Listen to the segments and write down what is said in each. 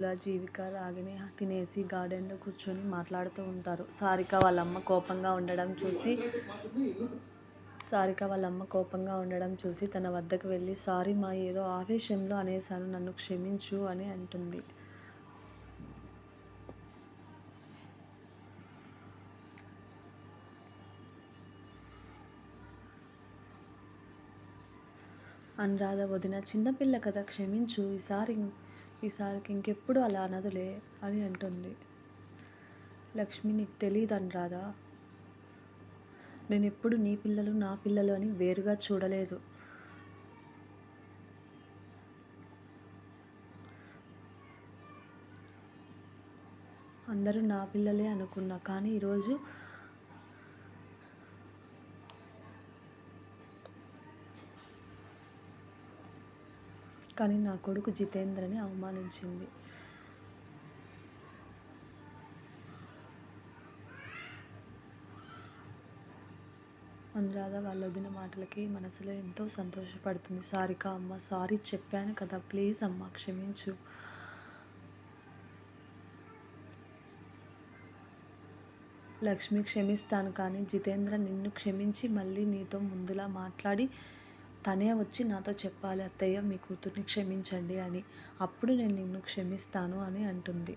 ఇలా జీవిక రాగిని తినేసి గార్డెన్లో కూర్చొని మాట్లాడుతూ ఉంటారు. సారిక వాళ్ళమ్మ కోపంగా ఉండడం చూసి సారిక వాళ్ళమ్మ కోపంగా ఉండడం చూసి తన వద్దకు వెళ్ళి సారీ మా ఏదో ఆవేశంలో అనేసాను నన్ను క్షమించు అని అంటుంది. అనురాధ వదిన చిన్నపిల్ల కదా క్షమించు ఈసారి ఈసారికి ఇంకెప్పుడు అలా అనదులే అని అంటుంది. లక్ష్మి నీకు తెలియదు రాదా నేను ఎప్పుడు నీ పిల్లలు నా పిల్లలు అని వేరుగా చూడలేదు. అందరూ నా పిల్లలే అనుకున్నా కానీ ఈరోజు కానీ నా కొడుకు జితేంద్రని అవమానించింది. అనురాధ వాళ్ళ వదిన మాటలకి మనసులో ఎంతో సంతోషపడుతుంది. సారిక అమ్మ సారీ చెప్పాను కదా ప్లీజ్ అమ్మ క్షమించు. లక్ష్మి క్షమిస్తాను కానీ జితేంద్ర నిన్ను క్షమించి మళ్ళీ నీతో ముందులా మాట్లాడి తనే వచ్చి నాతో చెప్పాలి అత్తయ్య మీ కూతుర్ని క్షమించండి అని. అప్పుడు నేను నిన్ను క్షమిస్తాను అని అంటుంది.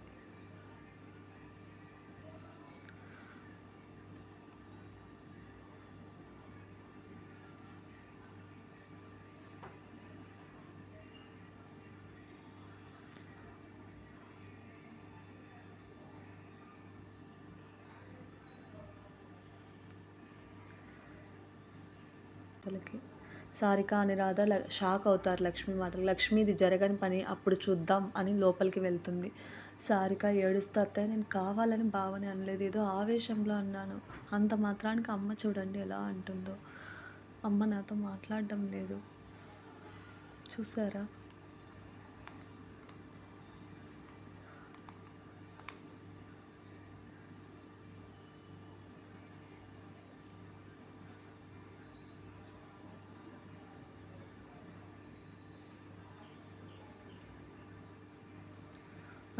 మాటలకి సారిక అని రాధ షాక్ అవుతారు లక్ష్మి మాటలు. లక్ష్మి ఇది జరగని పని అప్పుడు చూద్దాం అని లోపలికి వెళ్తుంది. సారిక ఏడుస్తూ అత్తయ్య నేను కావాలని భావన అనలేదు. ఏదో ఆవేశంలో అన్నాను. అంత మాత్రానికి అమ్మ చూడండి ఎలా అంటుందో. అమ్మ నాతో మాట్లాడడం లేదు. చూసారా?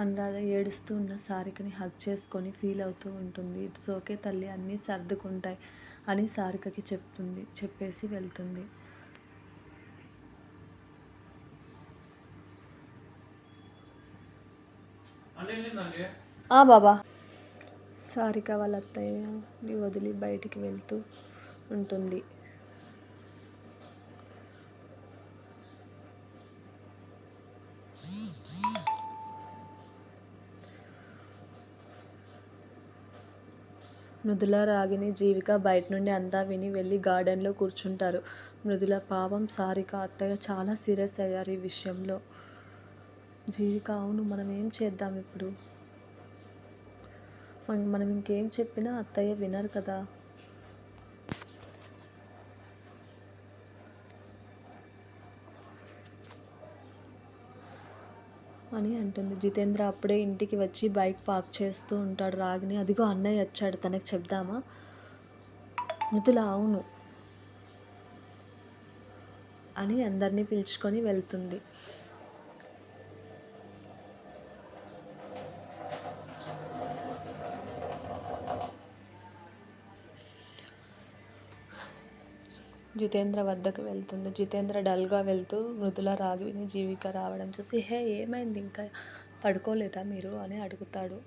అనురాధ ఏడుస్తూ ఉన్న సారికని హగ్ చేసుకొని ఫీల్ అవుతూ ఉంటుంది. ఇట్స్ ఓకే తల్లి అన్నీ సర్దుకుంటాయి అని సారికకి చెప్తుంది చెప్పేసి వెళ్తుంది. బాబా. సారిక వాళ్ళ అత్తయ్యని వదిలి బయటికి వెళ్తూ ఉంటుంది. మృదుల రాగిని జీవిక బయట నుండి అంతా విని వెళ్ళి గార్డెన్లో కూర్చుంటారు. మృదుల పాపం సారిక అత్తయ్య చాలా సీరియస్ అయ్యారు ఈ విషయంలో. జీవిక అవును మనం ఏం చేద్దాం ఇప్పుడు? మనం ఇంకేం చెప్పినా అత్తయ్య వినరు కదా. అని అంటుంది. జితేంద్ర అప్పుడే ఇంటికి వచ్చి బైక్ పార్క్ చేస్తూ ఉంటాడు. రాగిని అదిగో అన్నయ్య వచ్చాడు. తనకి చెప్దామా? మృదుల అవును అని అందరినీ పిలుచుకొని వెళ్తుంది. జితేంద్ర వద్దకు వెళ్తుంది. జితేంద్ర డల్గా వెళ్తూ మృదుల రాగిని జీవిక రావడం చూసి హే ఏమైంది? ఇంకా పడుకోలేదా మీరు? అని అడుగుతాడు.